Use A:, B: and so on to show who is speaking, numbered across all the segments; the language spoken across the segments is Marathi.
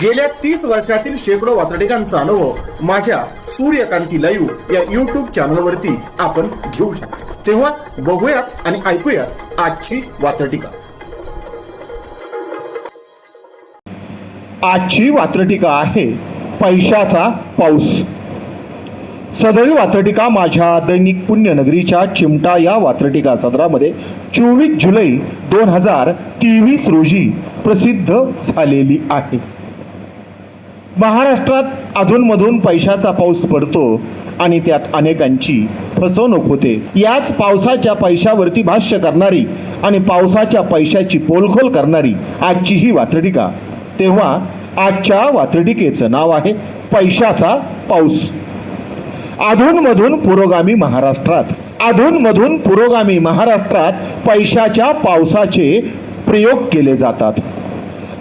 A: गेल्या तीस वर्षातील शेकडो वातडिकांचा अनुभव माझ्या सूर्यकांती लाईव्ह या युट्यूब चॅनलवरती आपण घेऊ शकतो. तेव्हा बघूयात आणि ऐकूयात आजची वातडिका
B: आजची वात्रटिका आहे पैशाचा पाऊस. सदरी वात्रटिका माझ्या दैनिक पुण्यनगरीच्या चिमटा या वात्रटिका सदरामध्ये चोवीस जुलै दोन हजार तेवीस रोजी प्रसिद्ध झालेली आहे. महाराष्ट्रात अधूनमधून पैशाचा पाऊस पडतो आणि त्यात अनेकांची फसवणूक होते. याच पावसाच्या पैशावरती भाष्य करणारी आणि पावसाच्या पैशाची पोलखोल करणारी आजची ही वात्रटिका. तेव्हा आजच्या वात्रटिकेचं नाव आहे पैशाचा पाऊस. अधूनमधून पुरोगामी महाराष्ट्रात अधूनमधून पुरोगामी महाराष्ट्रात पैशाच्या पावसाचे प्रयोग केले जातात.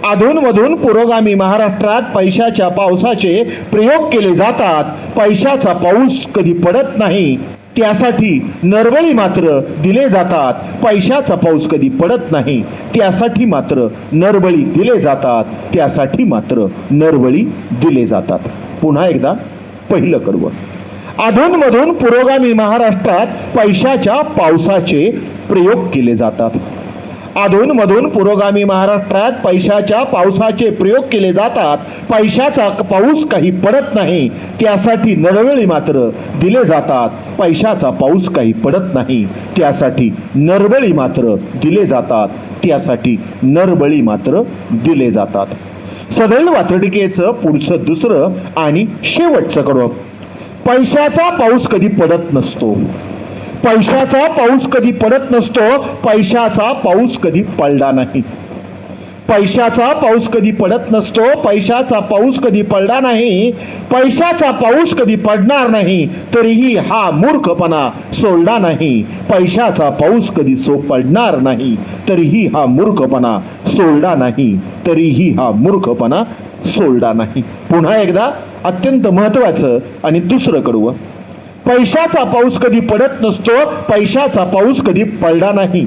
B: अधूनमधून पुरोगामी महाराष्ट्रात पैशाच्या पावसाचे प्रयोग केले जातात. पैशाचा पाऊस कधी पडत नाही त्यासाठी नरबळी मात्र दिले जातात. पैशाचा पाऊस कधी पडत नाही त्यासाठी मात्र नरबळी दिले जातात. त्यासाठी मात्र नरबळी दिले जातात. पुन्हा एकदा पहिलं कडवं अधूनमधून पुरोगामी महाराष्ट्रात पैशाच्या पावसाचे प्रयोग केले जातात. अधूनमधून पुरोगामी महाराष्ट्रात पैशाच्या पावसाचे प्रयोग केले जातात. पैशाचा क- पाऊस काही पडत नाही. त्यासाठी नरवळी मात्र दिले जातात. पैशाचा पाऊस काही पडत नाही. त्यासाठी नरबळी मात्र दिले जातात. त्यासाठी नरबळी मात्र दिले जातात. सदैव वातडिकेचं पुढचं दुसरं आणि शेवटचं कडवं. पैशाचा पाऊस कधी पडत नसतो. पैशाचा पाऊस कधी पडत नसतो पैशाचा पाऊस कधी पडला नाही. पैशाचा पाऊस कधी पडत नसतो पैशाचा पाऊस कधी पडला नाही पैशाचा पाऊस कधी पडणार नाही तरीही हा मूर्खपणा सोडला नाही. पैशाचा पाऊस कधी सो पडणार नाही तरीही हा मूर्खपणा सोडला नाही तरीही हा मूर्खपणा सोडला नाही. पुन्हा एकदा अत्यंत महत्वाचं आणि दुसरं कडवं. पैशाचा पाऊस कधी पडत नसतो पैशाचा पाऊस कधी पडला नाही.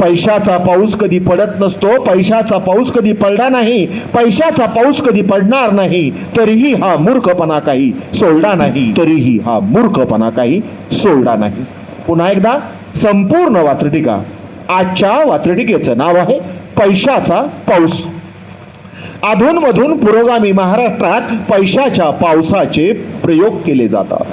B: पैशाचा पाऊस कधी पडत नसतो पैशाचा पाऊस कधी पडला नाही. पैशाचा पाऊस कधी पडणार नाही तरीही हा मूर्खपणा काही सोडला नाही. तरीही हा मूर्खपणा काही सोडला नाही. पुन्हा एकदा संपूर्ण वात्रटिका आजच्या वात्रटिकेचं नाव आहे पैशाचा पाऊस. अधूनमधून पुरोगामी महाराष्ट्रात पैशाच्या पावसाचे प्रयोग केले जातात.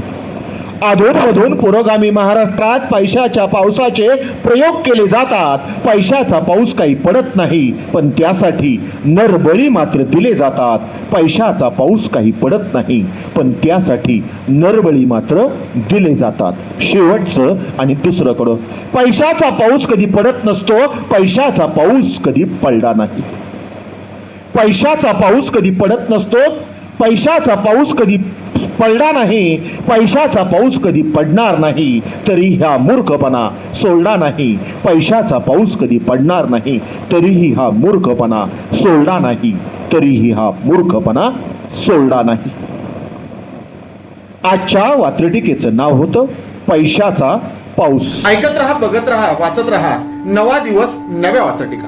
B: अधूनमधून पुरोगामी महाराष्ट्रात पैशाच्या पावसाचे प्रयोग केले जातात. पैशाचा पाऊस काही पडत नाही पण त्यासाठी नरबळी मात्र दिले जातात. पैशाचा पाऊस काही पडत नाही पण त्यासाठी नरबळी मात्र दिले जातात. शेवटचं आणि दुसरंकडं. पैशाचा पाऊस कधी पडत नसतो पैशाचा पाऊस कधी पडला नाही. पैशाचा पाऊस कधी पडत नसतो पैशाचा पाऊस कधी पडला नाही पैशाचा पाऊस कधी पडणार नाही तरी हा मूर्खपणा सोडला नाही. पैशाचा पाऊस कधी पडणार नाही तरीही हा मूर्खपणा सोडला नाही तरीही हा मूर्खपणा सोडला नाही. आजच्या वात्रटिकेचं नाव होतं पैशाचा पाऊस.
A: ऐकत रहा बघत रहा वाचत रहा. नवा दिवस नव्या वाचटिका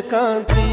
C: कांसी